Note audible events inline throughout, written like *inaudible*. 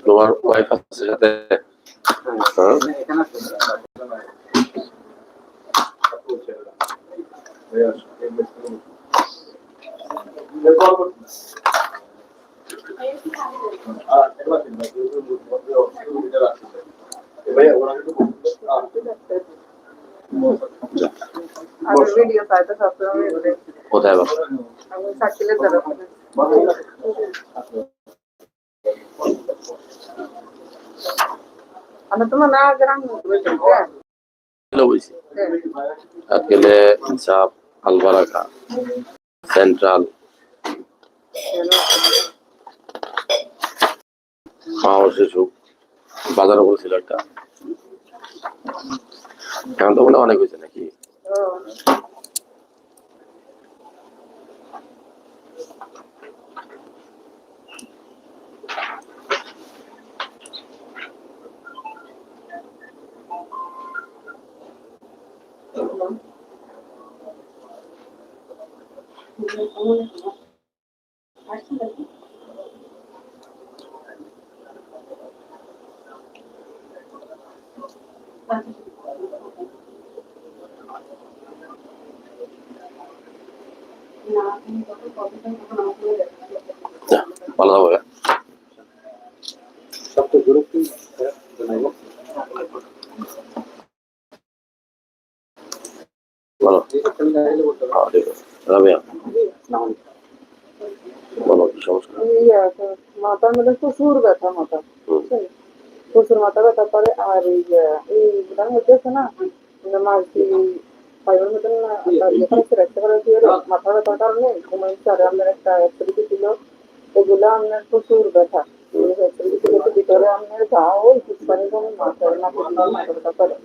তোমার ওয়াইফ আছে সাথে হ্যাঁ? আগের ভিডিও পাইতে সবসময় এগুলো কোথায় বাবা আমি সাকিলের তরফ থেকে আমি তোমার না গ্রাম বলছি কিলো বলছি আজকেলে আলবারাকা সেন্ট্রাল শিশু বাজারও বলছিল একটা। এখন তো মনে অনেক হয়েছে নাকি? ভালো হবে ভালো হ্যাঁ, ঠিক আছে রাবিয়া বলো কি সমস্যা এই আছে, মাথার মধ্যে প্রচুর ব্যথা মাথা বুঝছেন? প্রচুর মাথা ব্যথা করে আর এই যে এই গুলার মধ্যে আছে না মানে মাঝি ফাইবার মতন না আপনার ইয়ে করা ছিল, একটা করা ছিল, মাথা ব্যথার কারণে ঘুমাইছে আর একটা অ্যাক্সিডিটি ছিল এগুলো আপনার প্রচুর ব্যথা। ভিতরে ঘা ওই পুষ্পানি যেমন মাথায় নাকি মাথা ব্যথা করে।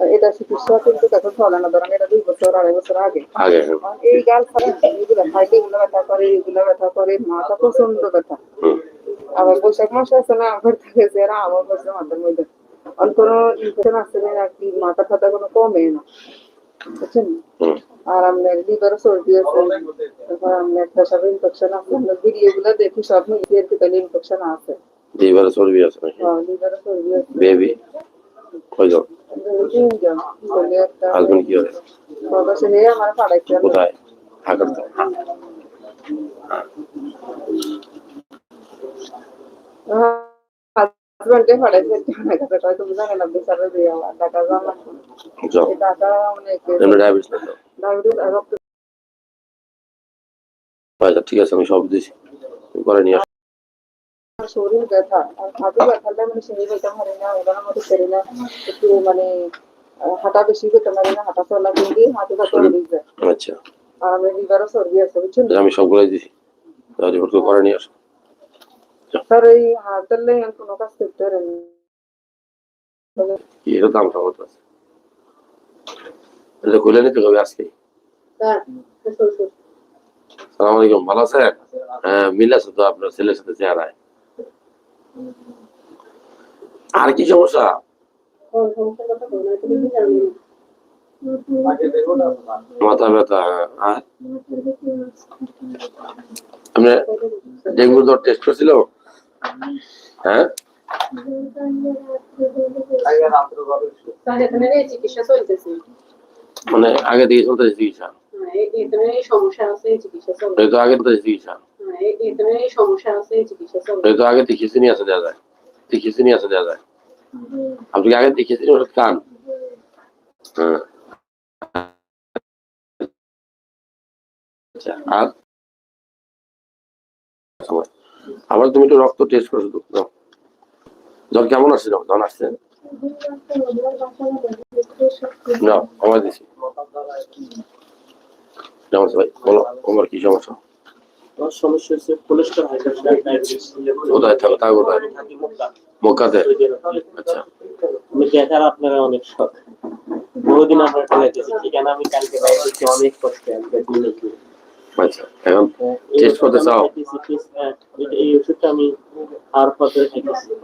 এটা চিকিৎসা কিন্তু এখন চলে না ধরেন এটা দুই বছর আড়াই বছর আগে। এই গাল খারাপ এগুলো ব্যথা করে এগুলো ব্যথা করে মাথা প্রচণ্ড ব্যথা। আবার বৈশাখ মাস আছে না আমার থেকে যারা আমার বসে মাথার মধ্যে। আর কোনো ইনফেকশন আছে না কি মাথা ফাতা কোনো কমে না। বুঝছেন হুম আর আপনার লিভার সর্দি আছে তারপর আপনার পেশাব ইনফেকশন আছে আপনার ভিডিও গুলো দেখি সব মিলিয়ে তাহলে ইনফেকশন আছে লিভারে চর্বি আছে নাকি হ্যাঁ লিভার সর্দি আছে বেবি কয়জন তিনজন বলে একটা হাজবেন্ড কি করে বাবা ছেলে আমার পাড়াইছে কোথায় ঢাকার তো হাজবেন্ডকে পাড়াইছে টাকা টাকা তুমি জানো না বিচারে দিয়ে আমার টাকা জমা টাকা অনেক ডায়াবেটিস ডায়াবেটিস রক্ত আচ্ছা ঠিক আছে আমি সব দিছি করে নিয়ে শরীর ব্যথা আর হাঁটু ব্যথালে মানে সিঁড়ি বেঁচে পারি না ওটার মতো পারি না একটু মানে হাঁটা বেশি করতে পারি না হাঁটা চলা কিন্তু হাঁটু ব্যথা হয়ে যায় আচ্ছা আর আমি লিভারও সর্দি আছে বুঝছেন আমি সবগুলোই দিছি করে নিয়ে আসো স্যার এই আমি কোনো কাজ করতে এর দাম আছে? এটা খুলে নিতে হবে আজকে। হ্যাঁ সালাম আলাইকুম ভালো আছেন? হ্যাঁ মিল আছে তো আপনার ছেলের সাথে চেহারায়। আর কি সমস্যা? মাথা ব্যথা হ্যাঁ। আর আপনি ডেঙ্গুর জ্বর টেস্ট করছিল? হ্যাঁ? মানে আগে থেকে চলতেছে চিকিৎসা? হ্যাঁ, আছে চিকিৎসা তো আগে তো চিকিৎসা। হ্যাঁ, আছে তো আগে দেখিয়েছি আসা দেওয়া যায়। দেখিয়েছি নিয়ে আসা দেওয়া যায়। আপনি আগে ওষুধ খান? হ্যাঁ। আচ্ছা আর? সময়। আবার তুমি একটু রক্ত টেস্ট করো শুধু। জ্বর কেমন আসছে? যখন আসছে। না আমার দিছি। কেমন আছে ভাই? বলো তোমার কি সমস্যা? সমস্যা হচ্ছে কোলেস্ট্রল হাই কোথায়? থাকো তা কোথায়? আচ্ছা। আমি দেখার আপনারা অনেক শখ। বহুদিন আপনার ঠিকানা আমি কালকে বাইরে অনেক কষ্টে। আচ্ছা এখন টেস্ট করতে চাও এই ওষুধটা আমি আর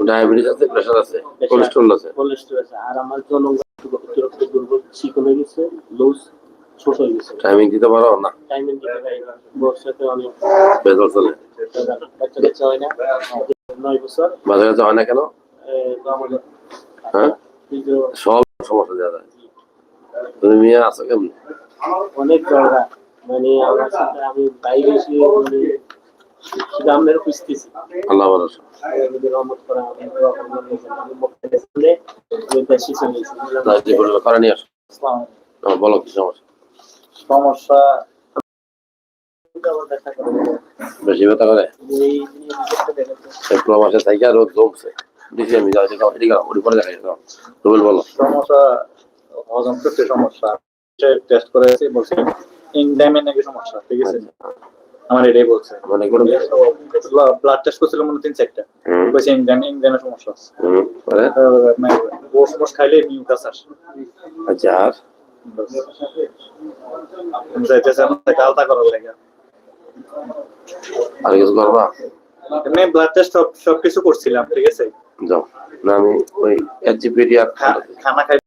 ডায়াবেটিস আছে প্রেশার আছে কোলেস্ট্রল আছে কোলেস্ট্রল আছে আর আমার জনগণ অতিরিক্ত দুর্বল চিকন হয়ে গেছে লুজ ছোট হয়ে গেছে টাইমিং দিতে পারো না টাইমের দিকে পারি না বর্ষাতে অনেক বেজাল চলে বাচ্চা হয় না নয় বছর হয় না কেন হ্যাঁ সব সমস্যা যায় তুমি মেয়ে আছো কেমন অনেক দরকার মানে আমার সাথে আমি বাইরে এসে মানে শুধু আমরা খুঁজতেছি আল্লাহ ভরসা রহমত করা আমি আমি বলবে। হ্যাঁ, বলো কি সমস্যা? সমস্যা আবার দেখা বেশি ব্যথা করে? এই জিনিসটা দেখা রোদ জমছে। আমি এদিকে এদিকে ওটি পরে দেখাই দাও রুবেল বলো। সমস্যা হজম করতে সমস্যা। টেস্ট করেছে বলছে ইনডাইমে নাকি সমস্যা ঠিক আছে? আমার এটাই বলছে। মানে কোনো ব্লাড টেস্ট করছিল মনে তিন চারটা। ইনডাইমে সমস্যা আছে? ওষ মোষ খাইলে মিউকাস আসে। আচ্ছা আর? যাইতেছে আমাদের আলতা করার লাগে। আর কিছু করবা? এমনি ব্লাড টেস্ট সব সবকিছু করছিলাম ঠিক আছে? যাও। না আমি ওই আর খানা খাই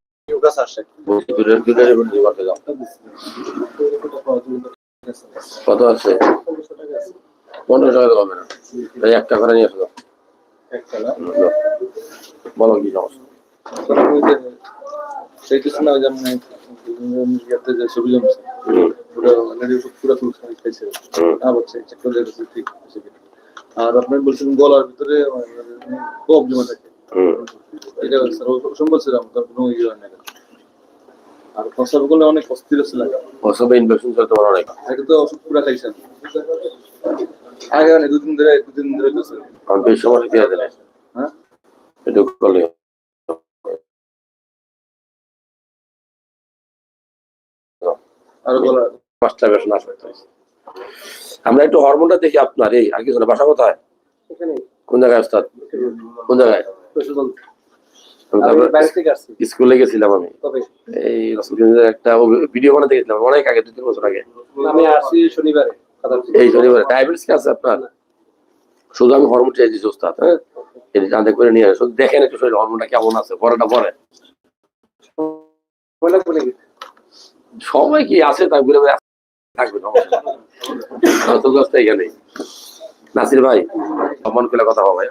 কত আছে? পনেরো টাকা তো হবে না একটা করে নিয়ে আসো। যাও। বলো কি সমস্যা সেই কিছু না যেমন ইয়াতে যে ছবি জমছে পুরো অলরেডি পুরো ফুল খাইছে। না বলছে চেক করে ঠিক আর আপনি বলছেন গলার ভিতরে কম জমা থাকে। হুম। এটা কোনো ইয়ে হয় না আর প্রস্রাব করলে অনেক অস্থির ছিল। ওসবে ইনফেকশন চলতে পারো অনেক। এটা তো ওষুধ পুরো খাইছেন। আগে দুদিন ধরে দুদিন ধরে করছে কারণ বেশি সময় দিয়ে দিলে একটু করলে আর গলা পাঁচটা বেশ নাশ আমরা একটু হরমোনটা দেখি আপনার এই আর না বাসা কোথায়? কোন জায়গায় ওস্তাদ? কোন জায়গায়? আমি তারপরে বাইরে থেকে আসছি। স্কুলে গেছিলাম আমি। এই রসুলগঞ্জের একটা ভিডিও বানাতে গেছিলাম অনেক আগে দু তিন বছর আগে। আমি আসছি শনিবারে এই শনিবার। ডায়াবেটিস কি আছে আপনার? শুধু আমি হরমোন চেয়ে দিচ্ছি ওস্তাদ হ্যাঁ? এটি জানতে করে নিয়ে আসে। শুধু দেখেন একটু শরীর হরমোনটা কেমন আছে পরেটা পরে। সময় কি আছে তা থাকবে সমস্যা। *laughs* নাসির ভাই সম্মান করে কথা হবে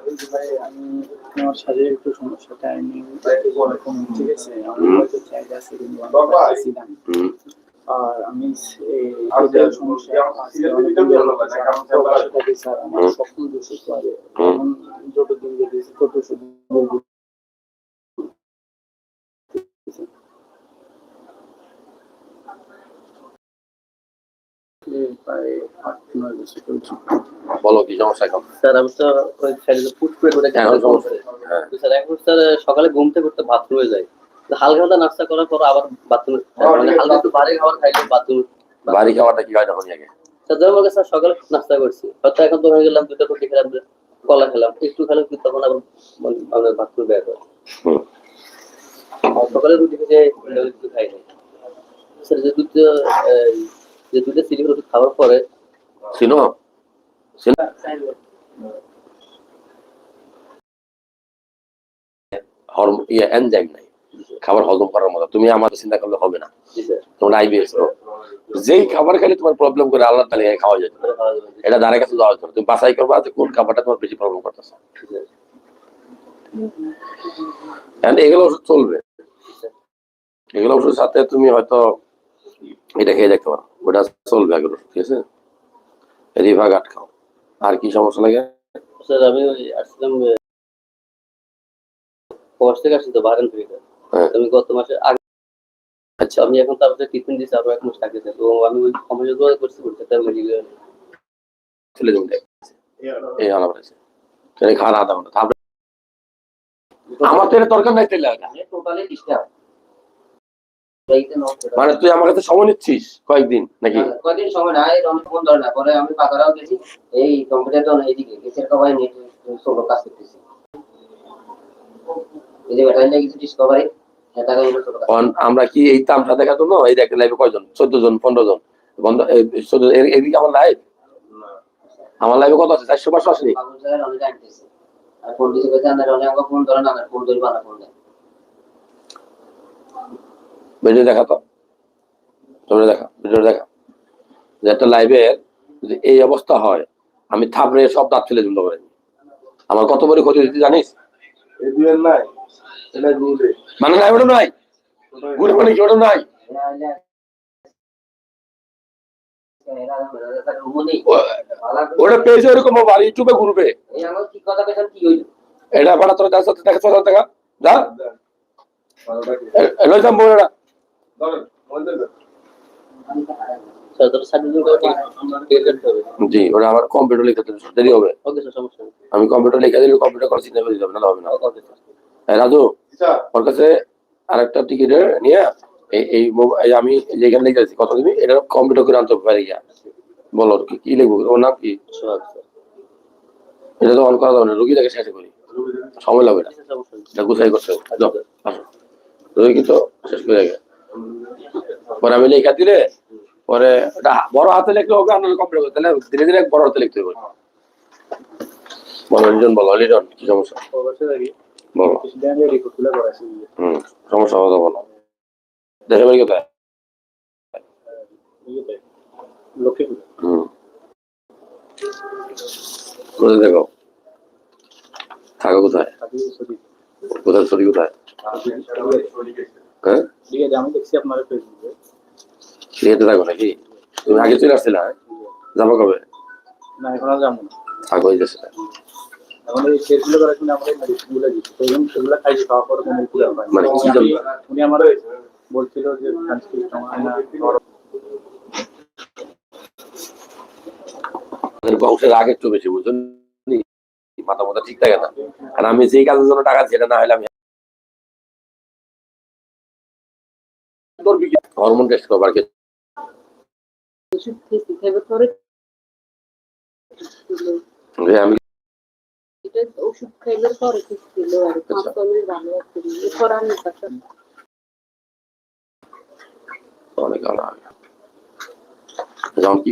আমার শারীরিক একটু সমস্যাটা আমি ঠিক আছে আমি হুম। হয়তো চাইলে আছে কিন্তু আমি পারছিলাম। হুম আর আমি সমস্যা আছে, অনেক দিন ধরে আছে। আমার প্রবাসে থাকি স্যার, আমার হুম। স্বপ্ন দূষিত করে। হুম। এমন যতদিন দেখেছি তত শুধু বলব। এই প্রায় আট নয় বছর চলছে। বলো কি সমস্যা এখন? স্যার আমি তো ওই সাইডে ফুট করে করে এখন সমস্যা। হ্যাঁ। তো স্যার এখন স্যার সকালে ঘুম থেকে উঠতে বাথরুমে যাই হালকা হালকা নাস্তা করার পর আবার বাথরুম মানে হালকা একটু ভারী খাবার খাইলে বাথরুম বাড়ি খাওয়াটা কি হয় তখন আগে? স্যার যেমন স্যার সকালে নাস্তা করছি। হয়তো এখন তো হয়ে গেলাম দুটো রুটি খেলাম কলা খেলাম। একটু খেলাম কিন্তু তখন আবার মানে আমাদের বাথরুম বের হয়। সকালে রুটি খেয়ে কিছু খাই নাই স্যার যে দুটো এই, যে সিলি রুটি খাওয়ার পরে ইয়ে এনজাইম নাই। খাবার হজম করার মতো। তুমি আমাদের চিন্তা করলে হবে না। তোমার আইবিএস যেই খাবার খেলে তোমার প্রবলেম করে আল্লাহ তালে খাওয়া খাওয়া এটা দ্বারা কাছে যাওয়া যেত না। তুমি বাছাই করবা যে কোন খাবারটা তোমার বেশি প্রবলেম করতেছে। এগুলো ওষুধ চলবে। এগুলো ওষুধের সাথে তুমি হয়তো এটা খেয়ে দেখতে পারো। ওটা চলবে ওষুধ, ঠিক আছে? রিভা গাট খাও আর কি সমস্যা লাগে? স্যার আমি প্রবাস থেকে আসছি তো বাহারান থেকে। হ্যাঁ। আমি গত মাসে আগে আচ্ছা। আমি এখন তারপরে ট্রিটমেন্ট দিচ্ছি আরও এক মাস থাকে স্যার। তো আমি ওই সময় করছি করতে তার মেডিকেল তুমি দেখ এই আলাপ আছে ঘণ্টা আমার তো এটা দরকার নাই তেলে টোটালি ডিস্টার্ব মানে তুই আমার কাছে সময় নিচ্ছিস কয়েকদিন নাকি? কদিন সময় নাই অনেক ফোন ধরে না পরে আমি গেছি এই কম্পিউটার এইদিকে গেছের কবাই নেট সোলো কাজ করতেছি এই যে ব্যাটারি কিছু ডিসকভারি কারণ আমরা কি এই তামটা দেখার জন্য? এই দেখতে লাইভে কয়জন? চোদ্দ জন পনেরো জন? বন্ধ চোদ্দ এদিকে আমার লাইভ আমার লাইভে কত আছে? চারশো পাঁচশো আসেনি? ফোন আমাকে ফোন ধরে না ফোন ধরবা না ফোন দেয়। ভিডিও দেখা তো? তোমরা দেখা ভিডিও দেখা। যে একটা লাইভের যদি এই অবস্থা হয় আমি থাপড়ে সব দাঁত ফেলে দিতে পারি আমার কত বড় ক্ষতি হচ্ছে জানিস? মানে নাই ওটা নাই? গুড়ে মানে ওটা নাই? ওটা পেয়েছে ওরকম আবার ইউটিউবে ঘুরবে। এটা ভাড়া তোর কাছে দেখা দেখা যা। বলে না জি ওটা আমার কম্পিউটার লিখে দেরি হবে। ওকে স্যার সমস্যা নেই। আমি কম্পিউটার লিখে দিলে কম্পিউটার করে চিন্তা করে যাবে না হবে না। Okay sir. এই রাজু আচ্ছা। ওর কাছে আরেকটা টিকিট নিয়ে এই এই মোবা- এই আমি যেখানে লিখে আছি কত দিবি? এটা কম্পিউটার করে আনতে পারি গিয়া বলো কি কি লিখব? ওর নাম কি? এটা তো অন করা যাবে না রুগীটাকে শেষ করি। সময় লাগবে না। এটা গুছাই করতে হবে। যাও, আসো। রুগী কিন্তু শেষ করে পরে আমি লেখা দিলে পরে বড় হাতে লিখলে হবে আপনার কম্পিউটার করতে ধীরে ধীরে বড় হাতে লিখতে হবে। লিটন বলো লিটন কি সমস্যা? দেখি বলো হুম, সমস্যা কথা বলো দেশের বাড়ি কোথায়? কোথায় দেখো। থাকো কোথায়? সরি কোথায় ছবি কোথায়? হ্যাঁ? ঠিক আছে আমি দেখছি আপনার ফেসবুকে বিয়েতে থাকো নাকি? তুমি আগে চলে আসছিলে হ্যাঁ? যাব কবে? না এখন আর যাব না। থাকো এই দেশে এখন এই শেষগুলো করার জন্য আমরা মেডিসিনগুলো দিচ্ছি তো এখন সেগুলো খাইছি খাওয়ার পরে কোনো উপকার হয় মানে কি জন্য? উনি আমার বলছিল যে ট্রান্সক্রিপশন না বংশের আগে একটু বেশি বুঝলেন নি? মাথা মাথা ঠিক থাকে না। আর আমি যেই কাজের জন্য টাকা সেটা না হলে আমি হরমোন টেস্ট করবার ওষুধ যেমন কি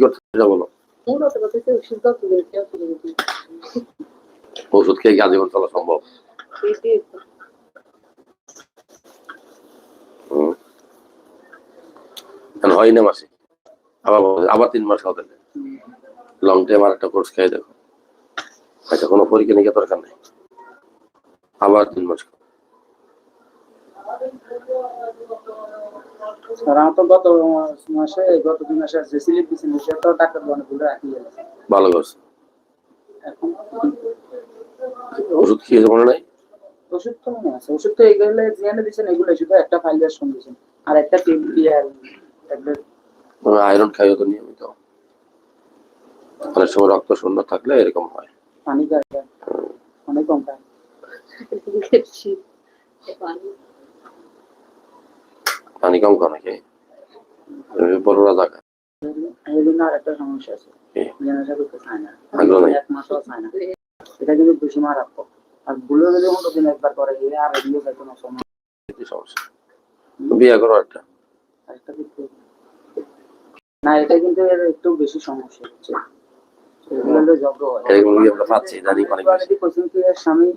ওষুধ খেয়ে আজীবন চলা সম্ভব এইটাই হুম। এখন হয় না মাসে। আবার আবার তিন মাস খাওয়াতে লং টাইম আর একটা কোর্স খেয়ে দেখো। আচ্ছা কোনো পরীক্ষা নিয়ে দরকার নেই। আবার তিন মাস ভালো করছে। ওষুধ খেয়েছে মনে নাই? ওষুধ তো মনে আছে। ওষুধ তো এগুলো এগুলো শুধু একটা ফাইল সঙ্গে আর একটা আয়রন খাইও তো নিয়মিত। অনেক সময় রক্ত শূন্য থাকলে এরকম হয়। পানি অনেক কম খায়। পানি। কম খাও নাকি? বড়রা জায়গা একটা সমস্যা আছে। কি? জেনারেশন করতে চায় না। আগ্রহ নাই। এক মাসও চায় না। এটা কিন্তু বেশি মারাত্মক। আর ভুলে গেলে অন্য দিন একবার করে আর এদিকে কোনো সমস্যা? বিয়ে করো একটা। না এটা কিন্তু এর একটু বেশি সমস্যা হচ্ছে। এরকম কি আমরা পাচ্ছি জানি অনেক বেশি। স্বামী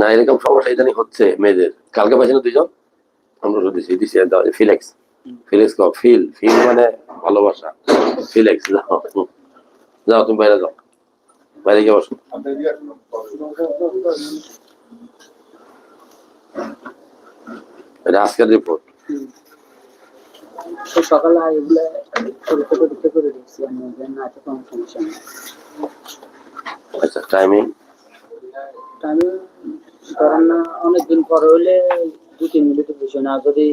না এরকম সমস্যা ইদানি হচ্ছে মেয়েদের। কালকে পাইছি না দুইজন আমরা ওষুধ দিছি দিছি ফিলেক্স ফিলেক্স ফিল ফিল মানে ভালোবাসা। ফিলেক্স যাও যাও তুমি বাইরে যাও। বাইরে গিয়ে বসো। এটা আজকের রিপোর্ট তো সকালে এগুলো পরীক্ষা পরীক্ষা করে দিচ্ছি আমি না এটা কোনো সমস্যা নেই। আচ্ছা টাইমিং আমি ধরেন না অনেকদিন পরে হইলে দু তিন মিনিটের বিষয় না যদি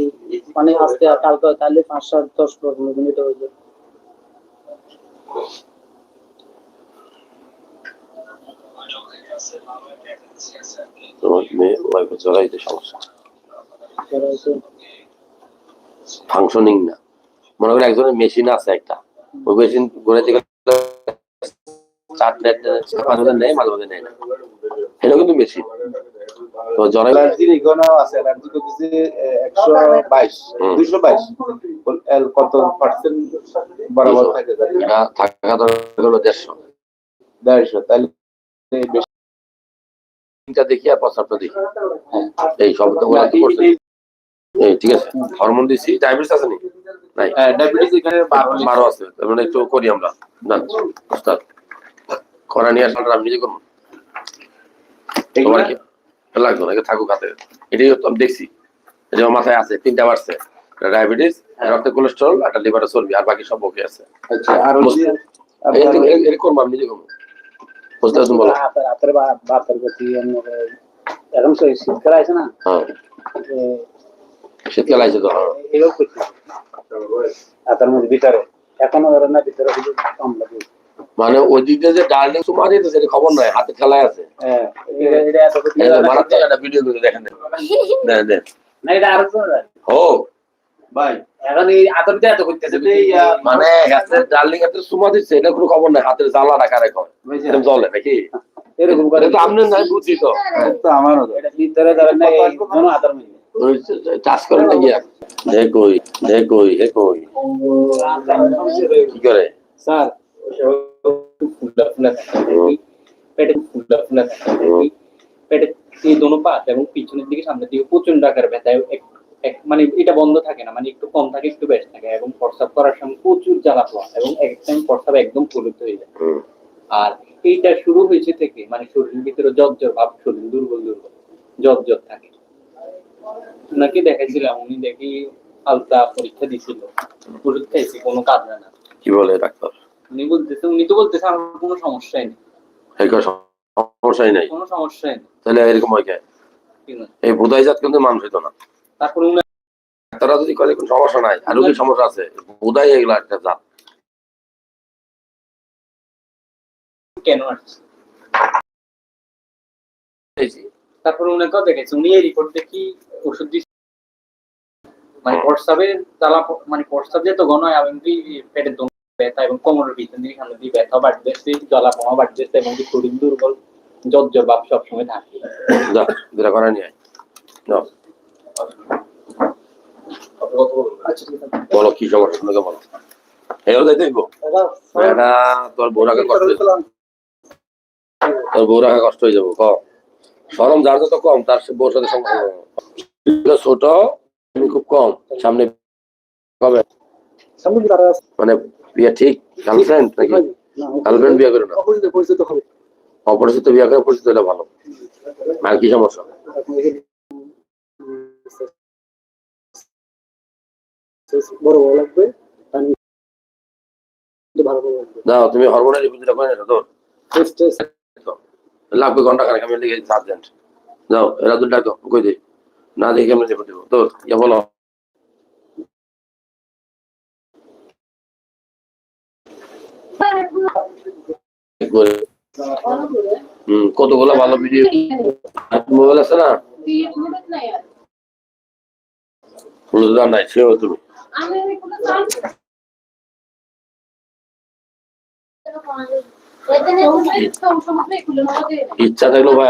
মানে আজকে কালকে হয় তাহলে পাঁচ সাত দশ পনেরো মিনিট হয়ে যায় তোমার মেয়ে ওয়াইফে চড়াইতে সমস্যা? হচ্ছে ফাংশনিং না। মনে করি একজনের মেশিন আছে একটা। ওই মেশিন ঘুরাইতে গেলে চার নেয় মাঝে মাঝে নেয় না। এটা কিন্তু মেশিন তো জরাই অ্যালার্জির আছে অ্যালার্জি করতেছে একশো বাইশ দুইশো বাইশ। কত পার্সেন্ট বরাবর থাকে এটা থাকা দরকার হলো দেড়শো। দেড়শো তাহলে দেখি আর প্রস্তাবটা দেখি। এই ওরা তো করছে এই ঠিক আছে। হরমোন দিছি। ডায়াবেটিস আছে নি নাই। ডায়াবেটিস এখানে বারো বারো আছে। তার মানে একটু করি আমরা। না ওস্তাদ। করা নিয়ে আসলে আমি নিজে করব। তোমার কি? লাগতো না থাকুক হাতে। এটাই তো আমি দেখছি। এটা মাথায় আছে তিনটা বাড়ছে। ডায়াবেটিস রক্তে কোলেস্ট্রল একটা লিভারে চর্বি আর বাকি সব ওকে আছে। আচ্ছা আর এই করব আমি নিজে করব। বুঝতে পারছ বলো? হাতের হাতের বা- বাতের প্রতি এখন শীতকাল আছে না? হ্যাঁ। শীতকাল আছে তো। মধ্যে ভিতরে এখনও ধরেন না ভিতরে শুধু কম লাগে। মানে ওই দিক দিয়ে যে ডার্লিং সুমার সেটা খবর নাই হাতে খেলায় আছে। হ্যাঁ এটা এটা এত করতে এই যে মারাত্মক একটা ভিডিও করে দেখেন দেন। দেন না এটা আরও ও ভাই। এখন এই হাতের এত করতেছে মানে ডার্লিং সুমা দিচ্ছে এটা কোনো খবর নাই হাতের জ্বালা রাখা রেখো এরকম চলে নাকি? এরকম করে। তো নাই বুঝছি তো। আমারও এটা ভিতরে ধরেন না চাষ করেন নাকি আর দেখই দেখই দেখই কি করে? স্যার ফুলা ফুলা থাকে পেটে ফুলা ফুলা পেটে এই দোনো পাত এবং পিছনের দিকে সামনের দিকে প্রচণ্ড আকার ব্যথা এক- এক- মানে এটা বন্ধ থাকে না মানে একটু কম থাকে একটু বেশি থাকে এবং প্রস্রাব করার সময় প্রচুর জ্বালা এবং এক টাইম প্রস্রাব একদম হয়ে যায়। আর এইটা শুরু হয়েছে থেকে মানে শরীরের ভিতরে জ্বর ভাব শরীর দুর্বল দুর্বল জ্বর জ্বর থাকে। ওনাকে দেখাইছিলাম উনি দেখি আলতা পরীক্ষা দিছিল। ওষুধ খাইছি কোনো কাজ হয় না। কি বলে ডাক্তার? উনি বলতেছে উনি তো বলতেছে আমার কোনো সমস্যাই নেই। সমস্যাই নাই? কোনো সমস্যাই নেই। তাহলে এরকম হয় কে? আছে। এই বোধাই জাত কিন্তু মানুষ হইতো না। তারপরে উনি ডাক্তাররা যদি করে কোনো সমস্যা নাই আর রোগীর সমস্যা আছে বোধাই এগুলো একটা জাত। কেন আসছে? তারপরে উনাকেও দেখেছে উনি এই রিপোর্ট দেখি ওষুধ দিচ্ছে মানে প্রস্রাবের জ্বালা প- মানে প্রস্রাব যেহেতু হয় এবং কি পেটের দম ব্যথা এবং কোমরের ভিতর দিকে সামনে দিয়ে ব্যথা বাড়তেছে জ্বালা পোমা বাড়তেছে এবং শরীর দুর্বল জ্বর ভাব সবসময় থাকে। যা যেটা করে নিয়ে আয়। বলো কি সমস্যা তোমাকে বলো। এটা তোর বউ রাখা কষ্ট হয়ে- তোর কষ্ট হয়ে যাব ক? সরম যার যত কম তার বউর সাথে সম্পর্ক। এগুলো ছোট খুব কম। সামনে কবে মানে বিয়ে ঠিক? গার্লফ্রেন্ড নাকি? গার্লফ্রেন্ড বিয়ে করে না অপরিচিত বিয়ে করে পরিচিত হলে ভালো। আর কি সমস্যা? বড় বড় লাগবে দাও তুমি হরমোনের করে না তোর ঘণ্টা খানেক আমি লিখে সার্জেন্ট। যাও এরা দুটো কই দে না দেখে আমি রিপোর্ট দেবো। তোর ইয়া বলো। হম কতগুলো ভালো ভিডিও *laughs* মোবাইল আছে না? নাই সেও তুমি। ইচ্ছা থাকল ভাই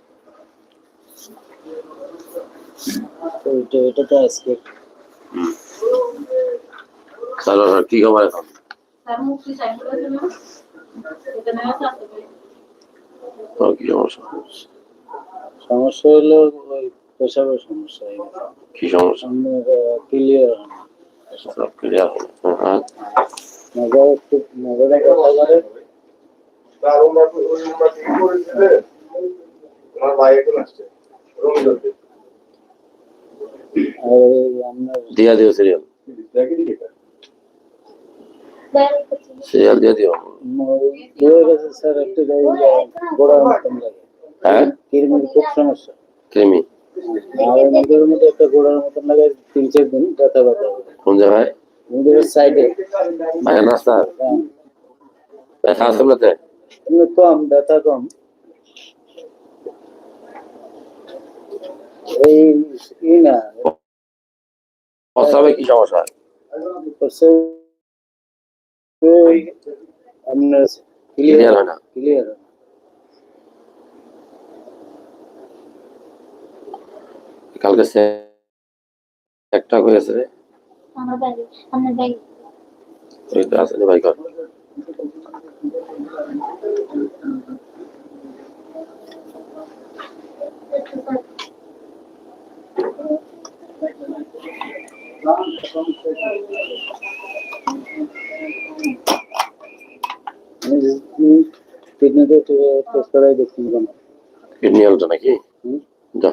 এটা এটা তো আজকে। তাহলে কি খবর এখন কি সমস্যা? সমস্যা হলো ওই পেশাবের সমস্যা কি সমস্যা? ক্লিয়ার সব ক্লিয়ার হ্যাঁ। মজা একটু মজা কথা বলে আর এই আপনার দিয়া দিও সিরিয়াল সিরিয়াল দিয়ে দিও। লাগে হ্যাঁ? কিরমির খুব সমস্যা কৃমি। আর নিজের মধ্যে একটা গোড়ার মতন লাগে ব্যথা ব্যথা কোন জায়গায়? সাইডে রাস্তা ব্যথা এমনি কম ব্যথা কম এই না প্রস্রাবে কি সমস্যা আপনার ক্লিয়ার ক্লিয়ার হয় না ক্লিয়ার কালকে সে একটা হয়েছে রে আমার ব্যাগে আমার ব্যাগে ওই তো আছে রে ভাই কর কিডনিতে টেস্ট করাই দেখছি কিডনি আলটা নাকি? যা